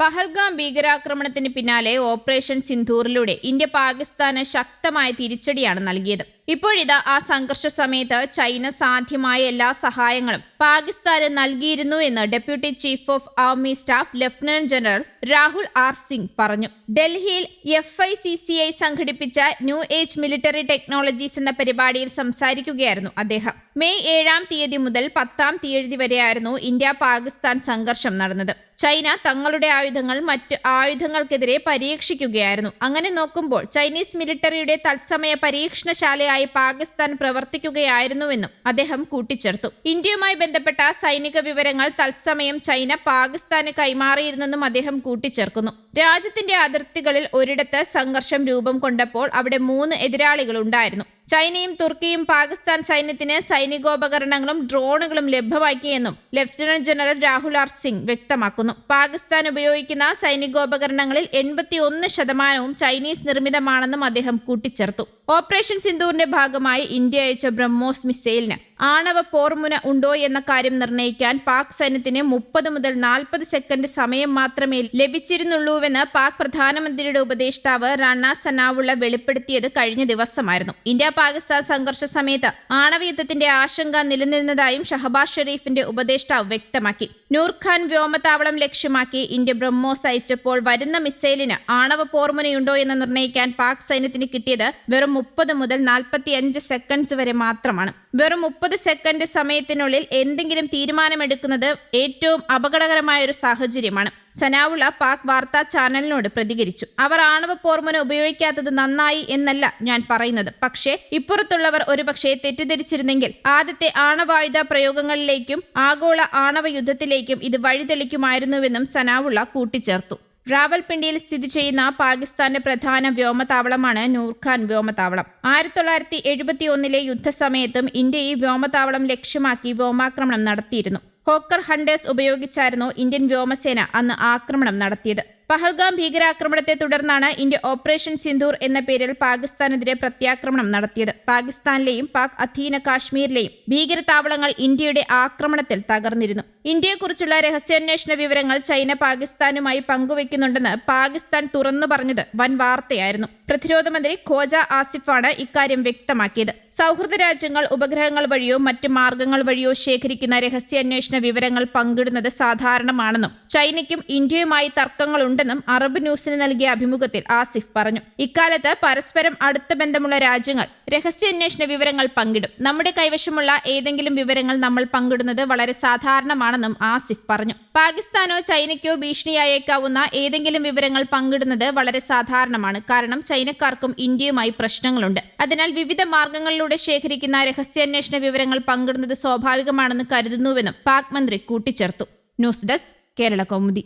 പഹൽഗാം ഭീകരാക്രമണത്തിന് പിന്നാലെ operation സിന്ധൂറിലൂടെ India പാകിസ്ഥാന് ശക്തമായ തിരിച്ചടിയാണ് നൽകിയത്. ഇപ്പോഴിതാ ആ സംഘർഷ സമയത്ത് ചൈന സാധ്യമായ എല്ലാ സഹായങ്ങളും പാകിസ്ഥാന് നൽകിയിരുന്നു എന്ന് deputy chief of army staff lieutenant general Rahul R Singh പറഞ്ഞു. ഡൽഹിയിൽ F I C C I സംഘടിപ്പിച്ച ന്യൂ ഏജ് മിലിറ്ററി ടെക്നോളജീസ് എന്ന പരിപാടിയിൽ സംസാരിക്കുകയായിരുന്നു അദ്ദേഹം. മെയ് ഏഴാം തീയതി മുതൽ പത്താം തീയതി വരെയായിരുന്നു ഇന്ത്യ പാകിസ്ഥാൻ സംഘർഷം നടന്നത്. ചൈന തങ്ങളുടെ ആയുധങ്ങൾ മറ്റ് ആയുധങ്ങൾക്കെതിരെ പരീക്ഷിക്കുകയായിരുന്നു. അങ്ങനെ നോക്കുമ്പോൾ ചൈനീസ് മിലിറ്ററിയുടെ തത്സമയ പരീക്ഷണശാലയായി പാകിസ്ഥാൻ പ്രവർത്തിക്കുകയായിരുന്നുവെന്നും അദ്ദേഹം കൂട്ടിച്ചേർത്തു. ഇന്ത്യയുമായി ബന്ധപ്പെട്ട സൈനിക വിവരങ്ങൾ തത്സമയം ചൈന പാകിസ്ഥാന് കൈമാറിയിരുന്നെന്നും അദ്ദേഹം കൂട്ടിച്ചേർക്കുന്നു. രാജ്യത്തിന്റെ അതിർത്തികളിൽ ഒരിടത്ത് സംഘർഷം രൂപം കൊണ്ടപ്പോൾ അവിടെ മൂന്ന് എതിരാളികൾ ഉണ്ടായിരുന്നു ചൈനയും തുർക്കിയും പാകിസ്ഥാൻ സൈന്യത്തിന് സൈനികോപകരണങ്ങളും ഡ്രോണുകളും ലഭ്യമാക്കിയെന്നും lieutenant general Rahul R Singh വ്യക്തമാക്കുന്നു. പാകിസ്ഥാൻ ഉപയോഗിക്കുന്ന സൈനികോപകരണങ്ങളിൽ എൺപത്തിയൊന്ന് ശതമാനവും ചൈനീസ് നിർമ്മിതമാണെന്നും അദ്ദേഹം കൂട്ടിച്ചേർത്തു. ഓപ്പറേഷൻ സിന്ദൂറിന്റെ ഭാഗമായി ഇന്ത്യ അയച്ച ബ്രഹ്മോസ് മിസൈലിന് ആണവ പോർമുന ഉണ്ടോ എന്ന കാര്യം നിർണയിക്കാൻ പാക് സൈന്യത്തിന് മുപ്പത് മുതൽ നാൽപ്പത് സെക്കൻഡ് സമയം മാത്രമേ ലഭിച്ചിരുന്നുള്ളൂവെന്ന് പാക് പ്രധാനമന്ത്രിയുടെ ഉപദേഷ്ടാവ് റാണ സനാവുള്ള വെളിപ്പെടുത്തിയത് കഴിഞ്ഞ ദിവസമായിരുന്നു. ഇന്ത്യ പാകിസ്ഥാൻ സംഘർഷ സമയത്ത് ആണവയുദ്ധത്തിന്റെ ആശങ്ക നിലനിന്നതായും ഷഹബാസ് ഷെരീഫിന്റെ ഉപദേഷ്ടാവ് വ്യക്തമാക്കി. നൂർഖാൻ വ്യോമതാവളം ലക്ഷ്യമാക്കി ഇന്ത്യ ബ്രഹ്മോസ് അയച്ചപ്പോൾ വരുന്ന മിസൈലിന് ആണവ പോർമുനയുണ്ടോ എന്ന് നിർണയിക്കാൻ പാക് സൈന്യത്തിന് കിട്ടിയത് വെറും മുപ്പത് മുതൽ നാൽപ്പത്തി സെക്കൻഡ്സ് വരെ മാത്രമാണ്. വെറും മുപ്പത് സെക്കൻഡ് സമയത്തിനുള്ളിൽ എന്തെങ്കിലും തീരുമാനമെടുക്കുന്നത് ഏറ്റവും അപകടകരമായ ഒരു സാഹചര്യമാണ്. സനാവുള്ള പാക് വാർത്താ ചാനലിനോട് പ്രതികരിച്ചു. അവർ ആണവ പോർമുന ഉപയോഗിക്കാത്തത് നന്നായി എന്നല്ല ഞാൻ പറയുന്നത്. പക്ഷേ ഇപ്പുറത്തുള്ളവർ ഒരുപക്ഷെ തെറ്റിദ്ധരിച്ചിരുന്നെങ്കിൽ ആദ്യത്തെ ആണവായുധ പ്രയോഗങ്ങളിലേക്കും ആഗോള ആണവ യുദ്ധത്തിലേക്കും ഇത് വഴിതെളിക്കുമായിരുന്നുവെന്നും സനാവുള്ള കൂട്ടിച്ചേർത്തു. റാവൽപിണ്ടിയിൽ സ്ഥിതി ചെയ്യുന്ന പാകിസ്ഥാന്റെ പ്രധാന വ്യോമതാവളമാണ് നൂർഖാൻ വ്യോമതാവളം. ആയിരത്തി തൊള്ളായിരത്തി എഴുപത്തി ഒന്നിലെ യുദ്ധസമയത്തും ഇന്ത്യ ഈ വ്യോമതാവളം ലക്ഷ്യമാക്കി വ്യോമാക്രമണം നടത്തിയിരുന്നു. ഹോക്കർ ഹണ്ടേഴ്സ് ഉപയോഗിച്ചായിരുന്നു ഇന്ത്യൻ വ്യോമസേന അന്ന് ആക്രമണം നടത്തിയത്. പഹൽഗാം ഭീകരാക്രമണത്തെ തുടർന്നാണ് ഇന്ത്യ ഓപ്പറേഷൻ സിന്ദൂർ എന്ന പേരിൽ പാകിസ്ഥാനെതിരെ പ്രത്യാക്രമണം നടത്തിയത്. പാകിസ്ഥാനിലെയും പാക് അധീന കാശ്മീരിലെയും ഭീകരതാവളങ്ങൾ ഇന്ത്യയുടെ ആക്രമണത്തിൽ തകർന്നിരുന്നു. ഇന്ത്യയെക്കുറിച്ചുള്ള രഹസ്യാന്വേഷണ വിവരങ്ങൾ ചൈന പാകിസ്ഥാനുമായി പങ്കുവയ്ക്കുന്നുണ്ടെന്ന് പാകിസ്ഥാൻ തുറന്നു പറഞ്ഞത് വൻ വാർത്തയായിരുന്നു പ്രതിരോധ മന്ത്രി ഖോജ ആസിഫാണ് ഇക്കാര്യം വ്യക്തമാക്കിയത്. സൗഹൃദ രാജ്യങ്ങൾ ഉപഗ്രഹങ്ങൾ വഴിയോ മറ്റ് മാർഗങ്ങൾ വഴിയോ ശേഖരിക്കുന്ന രഹസ്യാന്വേഷണ വിവരങ്ങൾ പങ്കിടുന്നത് സാധാരണമാണെന്നും ചൈനയ്ക്കും ഇന്ത്യയുമായി തർക്കങ്ങളുണ്ടെന്നും അറബ് ന്യൂസിന് നൽകിയ അഭിമുഖത്തിൽ ആസിഫ് പറഞ്ഞു. ഇക്കാലത്ത് പരസ്പരം അടുത്ത ബന്ധമുള്ള രാജ്യങ്ങൾ രഹസ്യാന്വേഷണ വിവരങ്ങൾ പങ്കിടും. നമ്മുടെ കൈവശമുള്ള ഏതെങ്കിലും വിവരങ്ങൾ നമ്മൾ പങ്കിടുന്നത് വളരെ സാധാരണമാണെന്നും ആസിഫ് പറഞ്ഞു. പാകിസ്ഥാനോ ചൈനയ്ക്കോ ഭീഷണിയായേക്കാവുന്ന ഏതെങ്കിലും വിവരങ്ങൾ പങ്കിടുന്നത് വളരെ സാധാരണമാണ്. കാരണം ചൈനക്കാർക്കും ഇന്ത്യയുമായി പ്രശ്നങ്ങളുണ്ട്. അതിനാൽ വിവിധ മാർഗങ്ങളിലൂടെ ശേഖരിക്കുന്ന രഹസ്യാന്വേഷണ വിവരങ്ങൾ പങ്കിടുന്നത് സ്വാഭാവികമാണെന്ന് കരുതുന്നുവെന്നും പാക് മന്ത്രി കൂട്ടിച്ചേർത്തു. News desk Kerala Kaumudi.